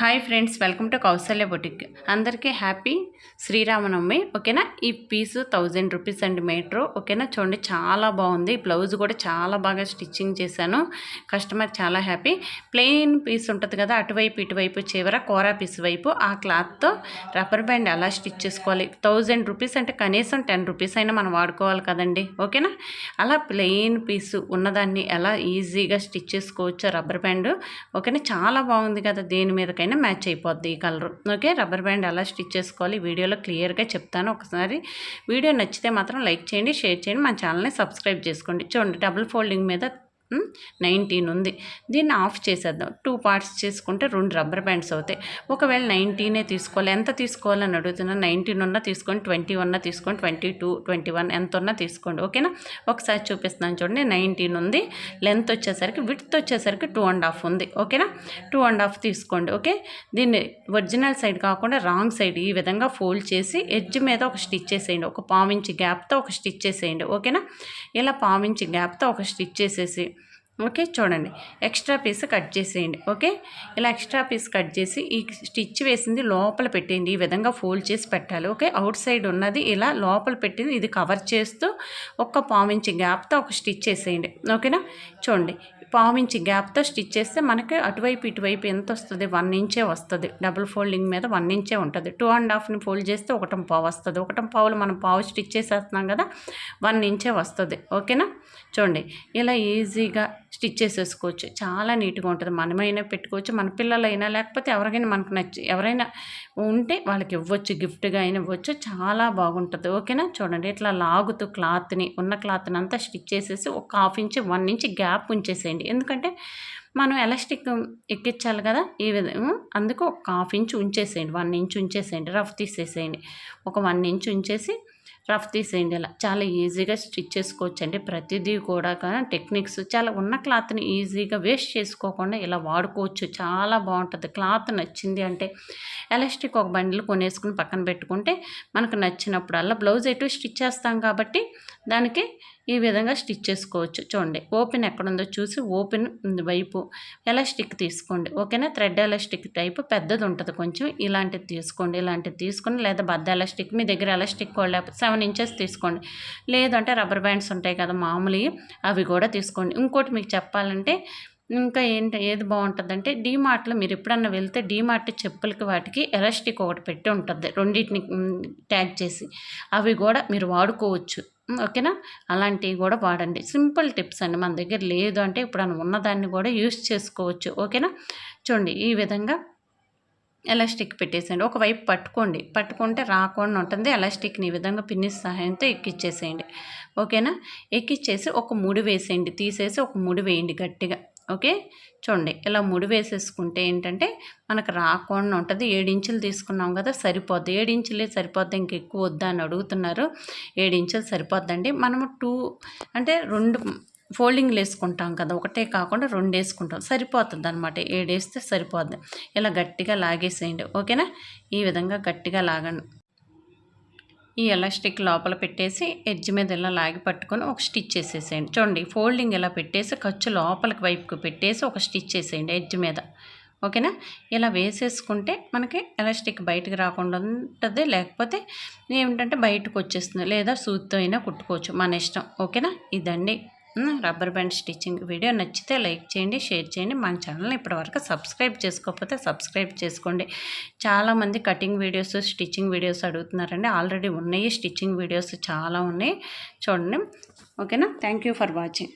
Hi friends welcome to Kaushalya boutique అందరికీ happy Sriramanavami ఓకేనా? ఈ పీసు థౌజండ్ రూపీస్ అండి మీటరు ఓకేనా? చూడండి చాలా బాగుంది. బ్లౌజ్ కూడా చాలా బాగా స్టిచ్చింగ్ చేశాను. కస్టమర్ చాలా హ్యాపీ ప్లెయిన్ పీస్ ఉంటుంది కదా అటువైపు ఇటువైపు చివర కోరా పీస్ వైపు ఆ క్లాత్తో రబ్బర్ బ్యాండ్ ఎలా స్టిచ్ చేసుకోవాలి? థౌజండ్ రూపీస్ అంటే కనీసం టెన్ రూపీస్ అయినా మనం వాడుకోవాలి కదండి ఓకేనా? అలా ప్లెయిన్ పీసు ఉన్నదాన్ని ఎలా ఈజీగా స్టిచ్ చేసుకోవచ్చు రబ్బర్ బ్యాండ్ ఓకేనా? చాలా బాగుంది కదా దేని మీదకైనా. మ్యాచ్ అయిపోద్ది ఈ కలర్. ఓకే? రబ్బర్ బ్యాండ్ ఎలా స్టిచ్ చేసుకోవాలి? వీడియోలో క్లియర్గా చెప్తాను ఒకసారి. వీడియో నచ్చితే మాత్రం లైక్ చేయండి షేర్ చేయండి. మా ఛానల్ని సబ్స్క్రైబ్ చేసుకోండి. చూడండి డబుల్ ఫోల్డింగ్ మీద నైన్టీన్ ఉంది. దీన్ని ఆఫ్ చేసేద్దాం. టూ పార్ట్స్ చేసుకుంటే రెండు రబ్బర్ బ్యాండ్స్ అవుతాయి. ఒకవేళ నైన్టీనే తీసుకోవాలి. ఎంత తీసుకోవాలని అడుగుతున్నా? నైన్టీన్ ఉన్నా తీసుకోండి. ట్వంటీ ఉన్నా తీసుకోండి. ట్వంటీ టూ ట్వంటీ వన్ ఎంత ఉన్నా తీసుకోండి. ఓకేనా? ఒకసారి చూపిస్తున్నాను చూడండి. నైన్టీన్ ఉంది. లెంత్ వచ్చేసరికి విడ్త్ వచ్చేసరికి టూ అండ్ హాఫ్ ఉంది. ఓకేనా? టూ అండ్ హాఫ్ తీసుకోండి. ఓకే? దీన్ని ఒరిజినల్ సైడ్ కాకుండా రాంగ్ సైడ్ ఈ విధంగా ఫోల్డ్ చేసి ఎడ్జ్ మీద ఒక స్టిచ్ చేసేయండి. ఒక పావించి గ్యాప్తో ఒక స్టిచ్ చేసేయండి. ఓకేనా? ఇలా పావించి గ్యాప్తో ఒక స్టిచ్ చేసేసి ఓకే చూడండి. ఎక్స్ట్రా పీస్ కట్ చేసేయండి ఓకే? ఇలా ఎక్స్ట్రా పీస్ కట్ చేసి ఈ స్టిచ్ వేసింది లోపల పెట్టేయండి. ఈ విధంగా ఫోల్డ్ చేసి పెట్టాలి ఓకే? అవుట్ సైడ్ ఉన్నది ఇలా లోపల పెట్టింది ఇది కవర్ చేస్తూ ఒక్క పావించి గ్యాప్తో ఒక స్టిచ్ వేసేయండి ఓకేనా? చూడండి. పావించి గ్యాప్తో స్టిచ్ చేస్తే మనకి అటువైపు ఇటువైపు ఎంత వస్తుంది? వన్ ఇంచే వస్తుంది. డబుల్ ఫోల్డింగ్ మీద వన్ ఇంచే ఉంటుంది. టూ అండ్ హాఫ్ని ఫోల్డ్ చేస్తే ఒకటం పావు వస్తుంది. ఒకటం పావులు మనం పావు స్టిచ్ చేసేస్తున్నాం కదా వన్ ఇంచే వస్తుంది. ఓకేనా? చూడండి ఇలా ఈజీగా స్టిచ్ చేసేసుకోవచ్చు. చాలా నీట్గా ఉంటుంది. మనమైనా పెట్టుకోవచ్చు. మన పిల్లలైనా లేకపోతే ఎవరికైనా మనకు నచ్చి ఎవరైనా ఉంటే వాళ్ళకి ఇవ్వచ్చు. గిఫ్ట్గా అయినా ఇవ్వచ్చు. చాలా బాగుంటుంది. ఓకేనా? చూడండి ఇట్లా లాగుతూ క్లాత్ని ఉన్న క్లాత్ని అంతా స్టిచ్ చేసేసి ఒక half inch one inch gap ఉంచేసేయండి. ఎందుకంటే మనం ఎలాస్టిక్ ఎక్కించాలి కదా ఈ విధంగా అందుకు ఒక హాఫ్ ఇంచ్ ఉంచేసేయండి. వన్ ఇంచ్ ఉంచేసేయండి. రఫ్ తీసేసేయండి. ఒక వన్ ఇంచ్ ఉంచేసి రఫ్ తీసేయండి ఇలా చాలా ఈజీగా స్టిచ్ చేసుకోవచ్చు అండి ప్రతిదీ కూడా టెక్నిక్స్ చాలా ఉన్న క్లాత్ని ఈజీగా వేస్ట్ చేసుకోకుండా ఇలా వాడుకోవచ్చు. చాలా బాగుంటుంది. క్లాత్ నచ్చింది అంటే ఎలాస్టిక్ ఒక బండిలు కొనేసుకుని పక్కన పెట్టుకుంటే మనకు నచ్చినప్పుడల్లా బ్లౌజ్ ఎటు స్టిచ్ చేస్తాం కాబట్టి దానికి ఈ విధంగా స్టిచ్ చేసుకోవచ్చు. చూడండి ఓపెన్ ఎక్కడుందో చూసి ఓపెన్ వైపు ఎలాస్టిక్ తీసుకోండి. ఓకేనా? థ్రెడ్ ఎలాస్టిక్ టైప్ పెద్దది ఉంటుంది కొంచెం. ఇలాంటిది తీసుకోండి ఇలాంటిది తీసుకుని లేదా బద్ద ఎలాస్టిక్ మీ దగ్గర ఎలాస్టిక్ కూడా లేకపోతే సెవెన్ ఇంచెస్ తీసుకోండి. లేదంటే రబ్బర్ బ్యాండ్స్ ఉంటాయి కదా మామూలు అవి కూడా తీసుకోండి. ఇంకోటి మీకు చెప్పాలంటే ఇంకా ఏంటి ఏది బాగుంటుందంటే డీమార్ట్లో మీరు ఎప్పుడన్నా వెళ్తే డీమార్ట్ చెప్పులకి వాటికి ఎలాస్టిక్ ఒకటి పెట్టి ఉంటుంది. రెండింటిని ట్యాగ్ చేసి. అవి కూడా మీరు వాడుకోవచ్చు. ఓకేనా? అలాంటివి కూడా వాడండి. సింపుల్ టిప్స్ అండి. మన దగ్గర లేదు అంటే ఇప్పుడు ఉన్నదాన్ని కూడా యూస్ చేసుకోవచ్చు. ఓకేనా? చూడండి ఈ విధంగా ఎలాస్టిక్ పెట్టేసేయండి. ఒకవైపు పట్టుకోండి. పట్టుకుంటే రాకుండా ఉంటుంది. ఎలాస్టిక్ని ఈ విధంగా పిన్నిస్ సహాయంతో ఎక్కిచ్చేసేయండి. ఓకేనా? ఎక్కిచ్చేసి ఒక ముడి వేసేయండి. తీసేసి ఒక ముడి వేయండి గట్టిగా. ఓకే? చూడండి. ఇలా ముడి వేసేసుకుంటే ఏంటంటే మనకు రాకుండా ఉంటుంది. ఏడించులు తీసుకున్నాం కదా సరిపోద్ది. ఏడించులే సరిపోద్ది. ఇంక ఎక్కువ వద్దా అని అడుగుతున్నారు. ఏడించులు సరిపోద్దండి. మనము టూ అంటే రెండు ఫోల్డింగ్లు వేసుకుంటాం కదా ఒకటే కాకుండా రెండు వేసుకుంటాం సరిపోతుంది అనమాట ఏడేస్తే సరిపోద్ది. ఇలా గట్టిగా లాగేసేయండి. ఓకేనా? ఈ విధంగా గట్టిగా లాగండి. ఈ ఎలాస్టిక్ లోపల పెట్టేసి ఎడ్జ్ మీద ఇలా లాగి పట్టుకొని ఒక స్టిచ్ వేసేసేయండి చూడండి ఫోల్డింగ్ ఇలా పెట్టేసి ఖర్చు లోపలికి వైపుకి పెట్టేసి ఒక స్టిచ్ చేసేయండి ఎడ్జ్ మీద. ఓకేనా? ఇలా వేసేసుకుంటే మనకి ఎలాస్టిక్ బయటకు రాకుండా ఉంటుంది లేకపోతే ఏమిటంటే బయటకు వచ్చేస్తుంది లేదా సూత్తో అయినా కుట్టుకోవచ్చు. మన ఇష్టం. ఓకేనా? ఇదండి. రబ్బర్ బ్యాండ్ స్టిచ్చింగ్ వీడియో నచ్చితే లైక్ చేయండి షేర్ చేయండి. మన ఛానల్ని ఇప్పటివరకు సబ్స్క్రైబ్ చేసుకోకపోతే సబ్స్క్రైబ్ చేసుకోండి. చాలామంది కటింగ్ వీడియోస్ స్టిచ్చింగ్ వీడియోస్ అడుగుతున్నారండి. ఆల్రెడీ ఉన్నాయి స్టిచ్చింగ్ వీడియోస్ చాలా ఉన్నాయి. చూడండి. ఓకేనా? Thank for watching.